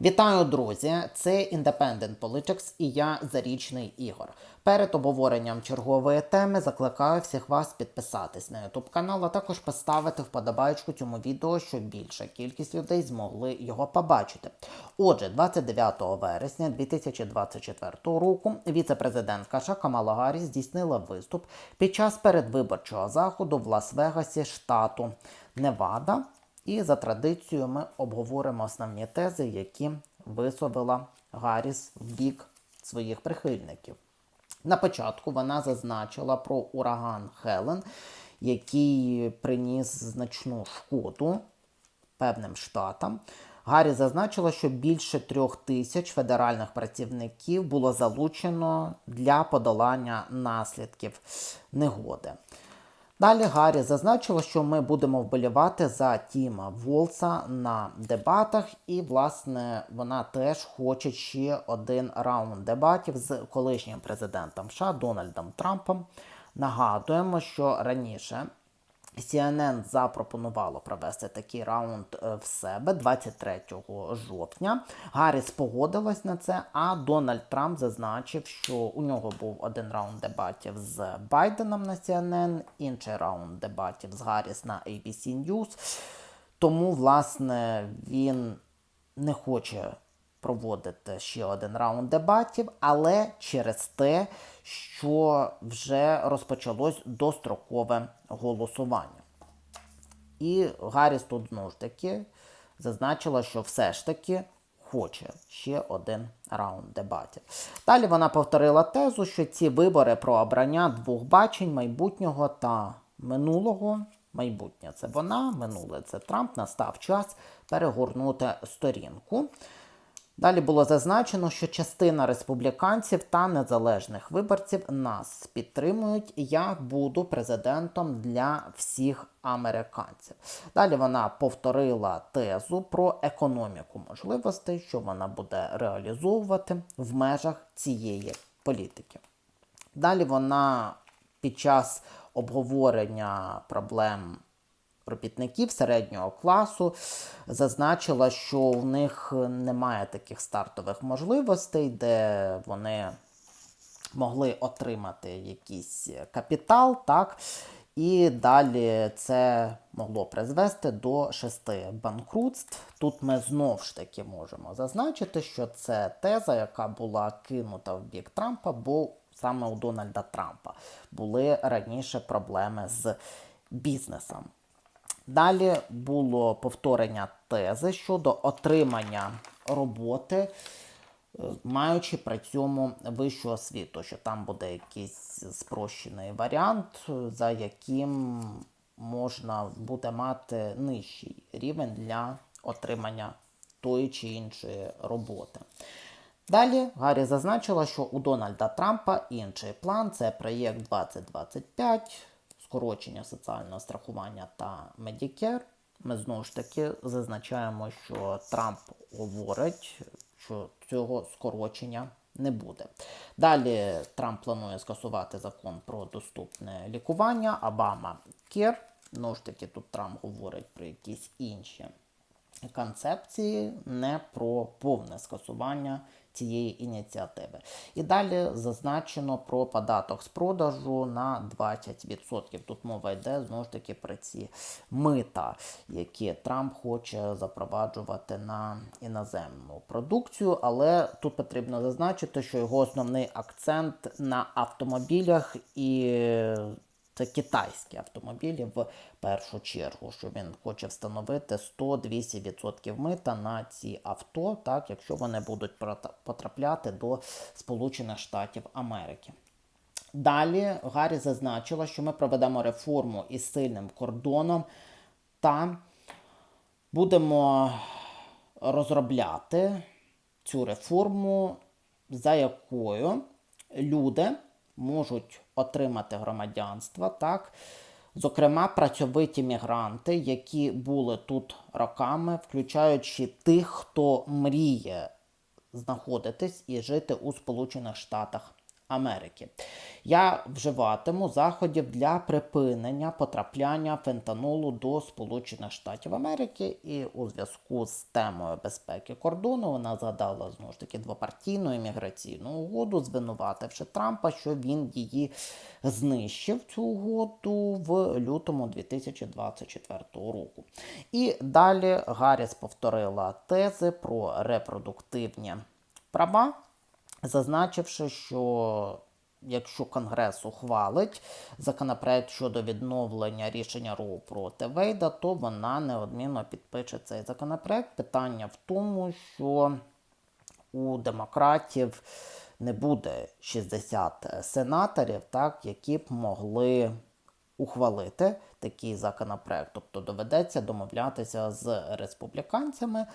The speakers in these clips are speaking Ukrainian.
Вітаю, друзі! Це Independent Politics і я Зарічний Ігор. Перед обговоренням чергової теми закликаю всіх вас підписатись на YouTube канал, а також поставити вподобайку цьому відео, щоб більша кількість людей змогли його побачити. Отже, 29 вересня 2024 року віце-президентка Камала Гарріс здійснила виступ під час передвиборчого заходу в Лас-Вегасі, штату Невада. І за традицією ми обговоримо основні тези, які висловила Гарріс в бік своїх прихильників. На початку вона зазначила про ураган Хелен, який приніс значну шкоду певним штатам. Гаррі зазначила, що більше трьох тисяч федеральних працівників було залучено для подолання наслідків негоди. Далі Гаррі зазначила, що ми будемо вболівати за Тіма Волса на дебатах, і, власне, вона теж хоче ще один раунд дебатів з колишнім президентом США Дональдом Трампом. Нагадуємо, що раніше CNN запропонувало провести такий раунд е, в себе 23 жовтня. Гарріс погодилась на це, а Дональд Трамп зазначив, що у нього був один раунд дебатів з Байденом на CNN, інший раунд дебатів з Гарріс на ABC News. Тому, власне, він не хоче проводити ще один раунд дебатів, але через те, що вже розпочалось дострокове голосування. І Гарріс тут знову ж таки зазначила, що все ж таки хоче ще один раунд дебатів. Далі вона повторила тезу, що ці вибори про обрання двох бачень майбутнього та минулого. Майбутнє це вона, минуле це Трамп. Настав час перегорнути сторінку. Далі було зазначено, що частина республіканців та незалежних виборців нас підтримують. Я буду президентом для всіх американців. Далі вона повторила тезу про економіку можливостей, що вона буде реалізовувати в межах цієї політики. Далі вона під час обговорення проблем робітників середнього класу зазначила, що в них немає таких стартових можливостей, де вони могли отримати якийсь капітал, так. І далі це могло призвести до шести банкрутств. Тут ми знову ж таки можемо зазначити, що це теза, яка була кинута в бік Трампа, бо саме у Дональда Трампа були раніше проблеми з бізнесом. Далі було повторення тези щодо отримання роботи, е, маючи при цьому вищу освіту, що там буде якийсь спрощений варіант, за яким можна буде мати нижчий рівень для отримання тої чи іншої роботи. Далі Гаррі зазначила, що у Дональда Трампа інший план це проєкт 2025 скорочення соціального страхування та Medicare. Ми знову ж таки зазначаємо, що Трамп говорить, що цього скорочення не буде. Далі Трамп планує скасувати закон про доступне лікування, Обама Кер. Знову ж таки, тут Трамп говорить про якісь інші концепції, не про повне скасування цієї ініціативи. І далі зазначено про податок з продажу на 20%. Тут мова йде знову ж таки про ці мита, які Трамп хоче запроваджувати на іноземну продукцію. Але тут потрібно зазначити, що його основний акцент на автомобілях і це китайські автомобілі в першу чергу, що він хоче встановити 100-200% мита на ці авто, так, якщо вони будуть потрапляти до Сполучених Штатів Америки. Далі Гаррі зазначила, що ми проведемо реформу із сильним кордоном та будемо розробляти цю реформу, за якою люди можуть отримати громадянство, так? Зокрема, працьовиті мігранти, які були тут роками, включаючи тих, хто мріє знаходитись і жити у Сполучених Штатах Америки. Я вживатиму заходів для припинення потрапляння фентанолу до Сполучених Штатів Америки. І у зв'язку з темою безпеки кордону вона згадала знову ж таки двопартійну імміграційну угоду, звинувативши Трампа, що він її знищив цю угоду в лютому 2024 року. І далі Гарріс повторила тези про репродуктивні права, зазначивши, що якщо Конгрес ухвалить законопроект щодо відновлення рішення Роу проти Вейда, то вона неодмінно підпише цей законопроект. Питання в тому, що у демократів не буде 60 сенаторів, так, які б могли ухвалити такий законопроект. Тобто доведеться домовлятися з республіканцями,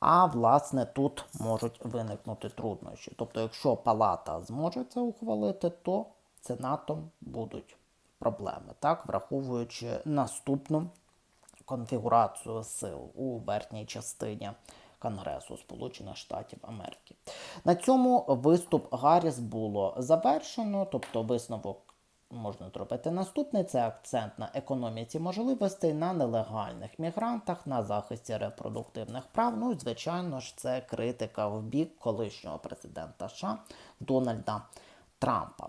а власне тут можуть виникнути труднощі. Тобто, якщо палата зможе це ухвалити, то сенатом будуть проблеми, так, враховуючи наступну конфігурацію сил у верхній частині Конгресу Сполучених Штатів Америки. На цьому виступ Гарріс було завершено, тобто висновок можна зробити наступний: це акцент на економіці можливостей, на нелегальних мігрантах, на захисті репродуктивних прав. Ну звичайно ж, це критика в бік колишнього президента США Дональда. Трампа.